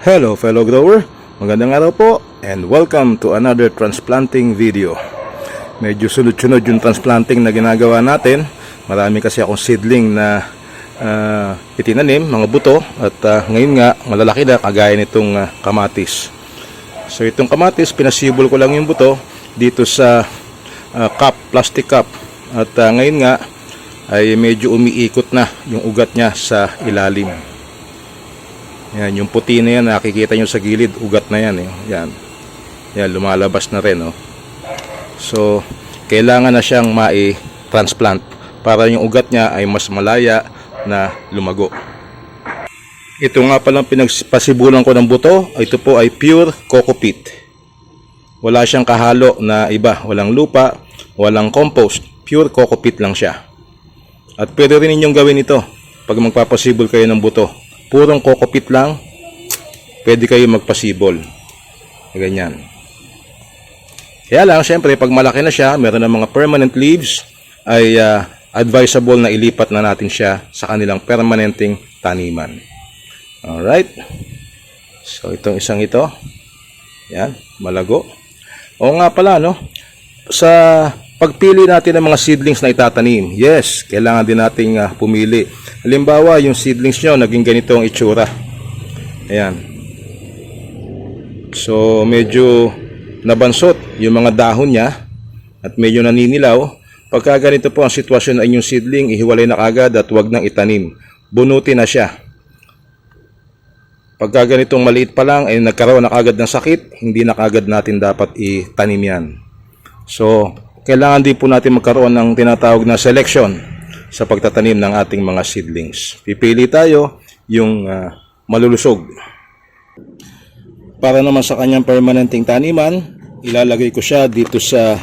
Hello fellow grower, magandang araw po and welcome to another transplanting video. Medyo sunod-sunod yung transplanting na ginagawa natin. Marami kasi akong seedling na ah, itinanim, mga buto at ah, ngayon nga malalaki na kagaya nitong ah, kamatis. So itong kamatis, pinasibol ko lang yung buto dito sa ah, cup, plastic cup. At ah, ngayon nga ay medyo umiikot na yung ugat niya sa ilalim. Yan, yung puti na yan, nakikita nyo sa gilid, ugat na yan. Eh. Yan. Yan, lumalabas na rin. Oh. So, kailangan na siyang mai-transplant para yung ugat niya ay mas malaya na lumago. Ito nga palang pinagpasibulan ko ng buto, ito po ay pure coco. Wala siyang kahalo na iba, walang lupa, walang compost, pure coco lang siya. At pwede rin ninyong gawin ito pag magpapasibol kayo ng buto. Purong coco peat lang, pwede kayo magpasibol. Ganyan. Kaya lang, syempre, pag malaki na siya, meron ng mga permanent leaves, ay ah, advisable na ilipat na natin siya sa kanilang permanenteng taniman. Alright. So, itong isang ito. Yan, malago. O nga pala, no? Sa pagpili natin ng mga seedlings na itatanim, yes, kailangan din nating ah, pumili. Halimbawa, yung seedlings nyo, naging ganito ang itsura. Ayan. So, medyo nabansot yung mga dahon niya at medyo naninilaw. Pagka ganito po ang sitwasyon ng inyong seedling, ihiwalay na kagad at huwag nang itanim. Bunuti na siya. Pagka ganitong maliit pa lang ay nagkaroon na kagad ng sakit, hindi na kagad natin dapat itanim yan. So, kailangan din po natin magkaroon ng tinatawag na selection sa pagtatanim ng ating mga seedlings. Pipili tayo yung ah, malulusog. Para naman sa kanyang permanenteng taniman, ilalagay ko siya dito sa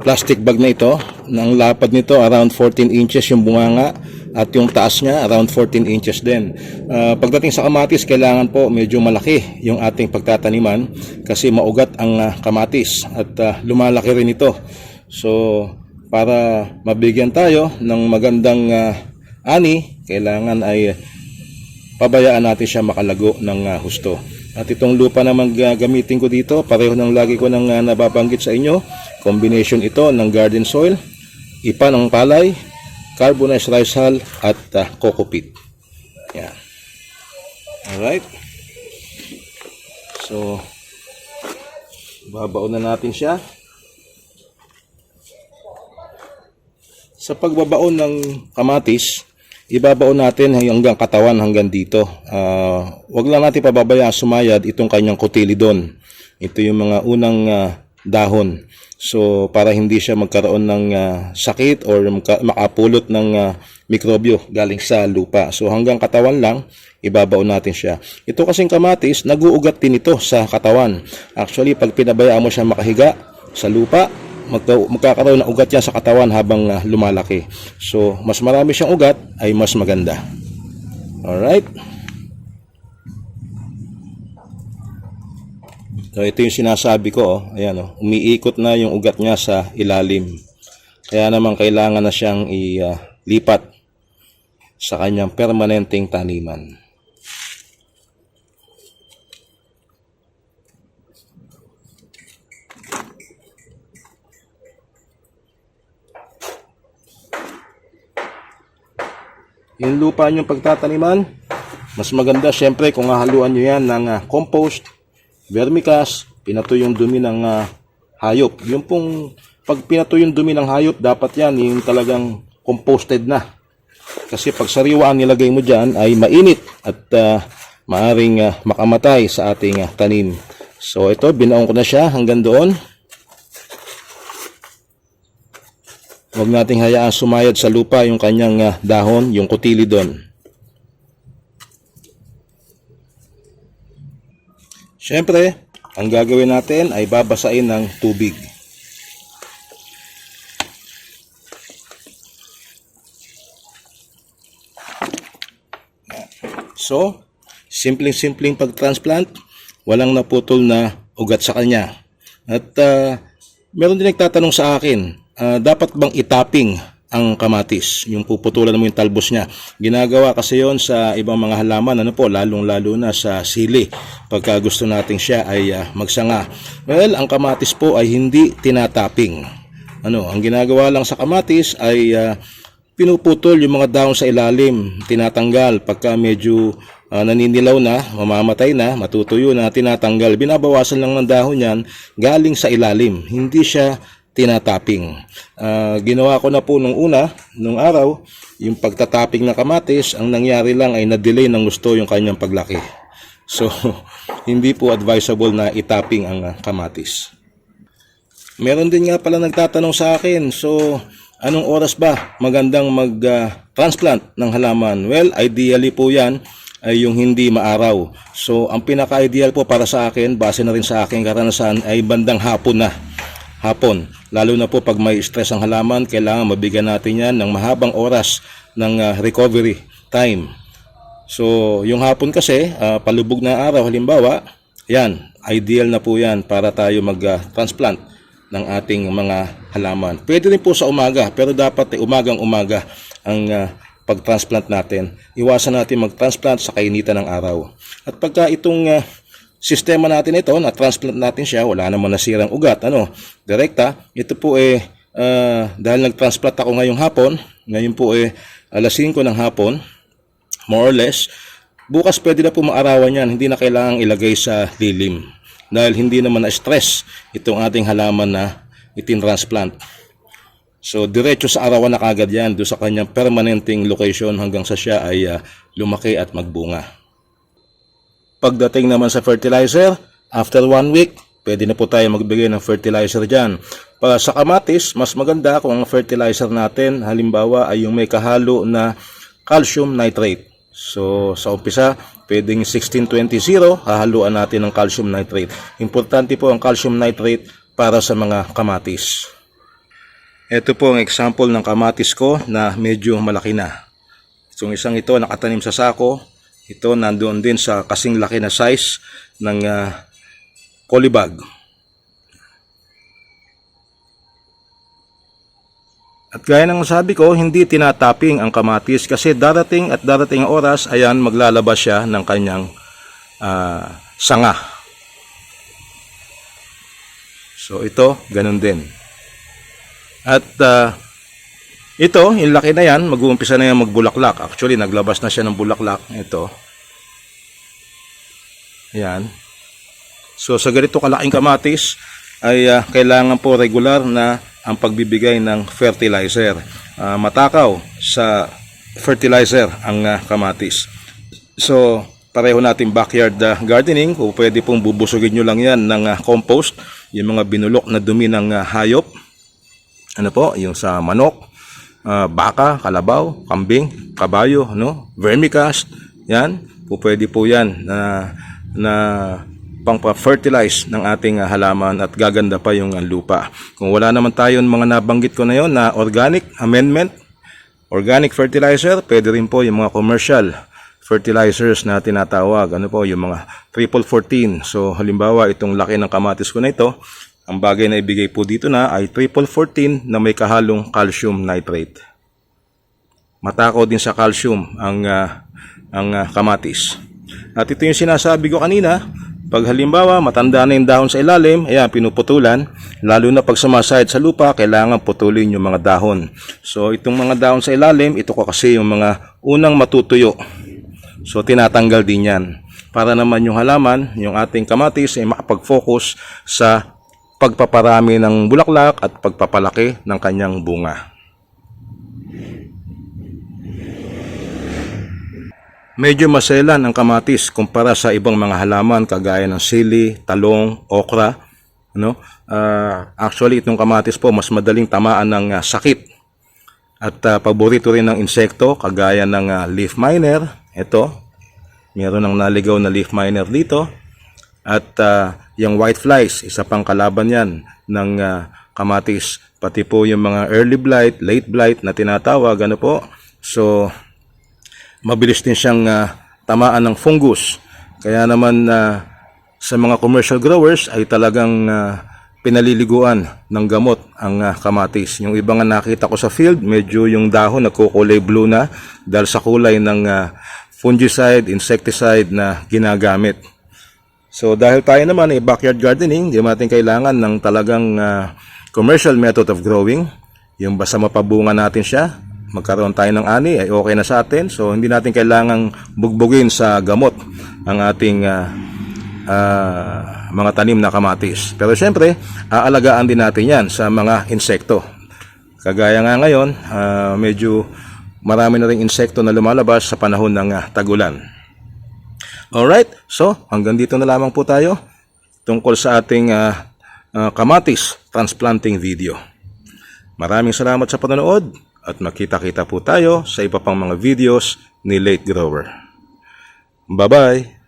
plastic bag na ito. Nang lapad nito around 14 inches yung bunganga at yung taas niya around 14 inches din. Ah, pagdating sa kamatis, kailangan po medyo malaki yung ating pagtataniman kasi maugat ang ah, kamatis at ah, lumalaki rin ito. So, para mabigyan tayo ng magandang ah, ani, kailangan ay pabayaan natin siya makalago ng ah, husto. At itong lupa naman gagamitin ko dito, pareho ng lagi ko nang ah, nababanggit sa inyo. Combination ito ng garden soil, ipa ng palay, carbonized rice hull at ah, coco peat. Yan. Alright. So, babaon na natin siya. Sa pagbabaon ng kamatis, ibabaon natin hanggang katawan hanggang dito. Ah, wag lang natin pababayaan sumayad itong kanyang cotyledon. Ito yung mga unang ah, dahon. So para hindi siya magkaroon ng ah, sakit or maka- makapulot ng ah, mikrobyo galing sa lupa. So hanggang katawan lang, ibabaon natin siya. Ito kasing kamatis, naguugat din ito sa katawan. Actually, pag pinabayaan mo siya makahiga sa lupa, magka- magkakaroon ng ugat yan sa katawan habang ah, lumalaki. So, mas marami siyang ugat ay mas maganda. Alright? So, ito yung sinasabi ko. Oh. Ayan, oh. umiikot na yung ugat niya sa ilalim. Kaya naman kailangan na siyang ilipat sa kanyang permanenteng taniman. Yung lupa nyo pagtataniman, mas maganda syempre kung hahaluan nyo yan ng ah, compost, vermicast, pinato yung dumi ng ah, hayop. Yung pong pag pinato yung dumi ng hayop, dapat yan yung talagang composted na. Kasi pag sariwaan nilagay mo dyan ay mainit at ah, maaring ah, makamatay sa ating ah, tanim. So ito, binaon ko na siya hanggang doon. Huwag nating hayaan sumayad sa lupa yung kanyang ah, dahon, yung cotyledon. Siyempre, ang gagawin natin ay babasain ng tubig. So, simpleng-simpleng pag-transplant, walang naputol na ugat sa kanya. At ah, meron din nagtatanong sa akin, ah, dapat bang itapping ang kamatis. Yung puputulan mo yung talbos niya. Ginagawa kasi yon sa ibang mga halaman, ano po, lalong-lalo na sa sili. Pagka gusto nating siya ay ah, magsanga. Well, ang kamatis po ay hindi tinatapping. Ano, ang ginagawa lang sa kamatis ay ah, pinuputol yung mga dahon sa ilalim, tinatanggal pagka medyo ah, naninilaw na, mamamatay na, matutuyo na, tinatanggal. Binabawasan lang ng dahon yan galing sa ilalim. Hindi siya tinatapping. Ah, ginawa ko na po nung una, nung araw, yung pagtatapping ng kamatis, ang nangyari lang ay na-delay ng gusto yung kanyang paglaki. So, hindi po advisable na itapping ang ah, kamatis. Meron din nga pala nagtatanong sa akin, so anong oras ba magandang mag-transplant ng halaman? Well, ideally po yan ay yung hindi maaraw. So, ang pinaka-ideal po para sa akin, base na rin sa aking karanasan, ay bandang hapon na. Hapon. Lalo na po pag may stress ang halaman, kailangan mabigyan natin yan ng mahabang oras ng ah, recovery time. So, yung hapon kasi, ah, palubog na araw, halimbawa, yan, ideal na po yan para tayo mag-transplant ng ating mga halaman. Pwede rin po sa umaga, pero dapat eh, umagang-umaga ang ah, pag-transplant natin. Iwasan natin mag-transplant sa kainitan ng araw. At pagka itong ah, sistema natin ito, na-transplant natin siya, wala naman nasirang ugat, ano, direkta, ito po eh, ah, dahil nag-transplant ako ngayong hapon, ngayon po eh, alas 5 ng hapon, more or less, bukas pwede na po maarawan yan, hindi na kailangang ilagay sa lilim. Dahil hindi naman na-stress itong ating halaman na itin-transplant. So, diretso sa arawan na kagad yan, doon sa kanyang permanenting location hanggang sa siya ay ah, lumaki at magbunga. Pagdating naman sa fertilizer, after one week, pwede na po tayo magbigay ng fertilizer dyan. Para sa kamatis, mas maganda kung ang fertilizer natin, halimbawa ay yung may kahalo na calcium nitrate. So, sa umpisa, pwedeng 16-20-0, hahaluan natin ng calcium nitrate. Importante po ang calcium nitrate para sa mga kamatis. Ito po ang example ng kamatis ko na medyo malaki na. Itong isang ito nakatanim sa sako. Ito nandoon din sa kasing laki na size ng ah, kolibag. At gaya ng sabi ko, hindi tinatapping ang kamatis kasi darating at darating ang oras, ayan, maglalabas siya ng kanyang ah, sanga. So ito, ganun din. At ah, ito, yung laki na yan, mag-uumpisa na yan magbulaklak. Actually, naglabas na siya ng bulaklak. Ito. Yan. So sa ganito kalaking kamatis ay ah, kailangan po regular na ang pagbibigay ng fertilizer. Ah, matakaw sa fertilizer ang ah, kamatis. So pareho natin backyard ah, gardening, kung pwede pong bubusugin nyo lang yan ng ah, compost, yung mga binulok na dumi ng ah, hayop, ano po, yung sa manok, ah, baka, kalabaw, kambing, kabayo, no, vermicast, yan, po pwede po yan na na pang-fertilize ng ating ah, halaman at gaganda pa yung ah, lupa. Kung wala naman tayo mga nabanggit ko na yon na organic amendment, organic fertilizer, pwede rin po yung mga commercial fertilizers na tinatawag. Ano po, yung mga triple 14. So, halimbawa, itong laki ng kamatis ko na ito, ang bagay na ibigay po dito na ay triple 14 na may kahalong calcium nitrate. Matakaw din sa calcium ang ah, ang ah, kamatis. At ito yung sinasabi ko kanina, pag halimbawa matanda na yung dahon sa ilalim, ayan, pinuputulan, lalo na pag sumasahid sa lupa, kailangan putulin yung mga dahon. So itong mga dahon sa ilalim, ito ko kasi yung mga unang matutuyo. So tinatanggal din yan. Para naman yung halaman, yung ating kamatis ay makapag-focus sa pagpaparami ng bulaklak at pagpapalaki ng kanyang bunga. Medyo maselan ang kamatis kumpara sa ibang mga halaman kagaya ng sili, talong, okra. No? Ah, actually, itong kamatis po mas madaling tamaan ng ah, sakit. At ah, paborito rin ng insekto kagaya ng ah, leaf miner. Ito, meron ng naligaw na leaf miner dito. At ah, yung white flies, isa pang kalaban yan ng ah, kamatis. Pati po yung mga early blight, late blight na tinatawag. Ano po? So, mabilis din siyang ah, tamaan ng fungus. Kaya naman ah, sa mga commercial growers ay talagang ah, pinaliliguan ng gamot ang ah, kamatis. Yung iba nga nakita ko sa field, medyo yung dahon nagkukulay blue na dahil sa kulay ng ah, fungicide, insecticide na ginagamit. So dahil tayo naman ay backyard gardening, hindi natin kailangan ng talagang ah, commercial method of growing. Yung basta mapabunga natin siya, magkaroon tayo ng ani ay okay na sa atin. So hindi natin kailangang bugbugin sa gamot ang ating ah, ah, mga tanim na kamatis. Pero syempre, aalagaan din natin yan sa mga insekto. Kagaya nga ngayon, ah, medyo marami na rin insekto na lumalabas sa panahon ng ah, tagulan. Alright, so hanggang dito na lamang po tayo tungkol sa ating ah, ah, kamatis transplanting video. Maraming salamat sa panonood at makita-kita po tayo sa iba pang mga videos ni Late Grower. Bye-bye!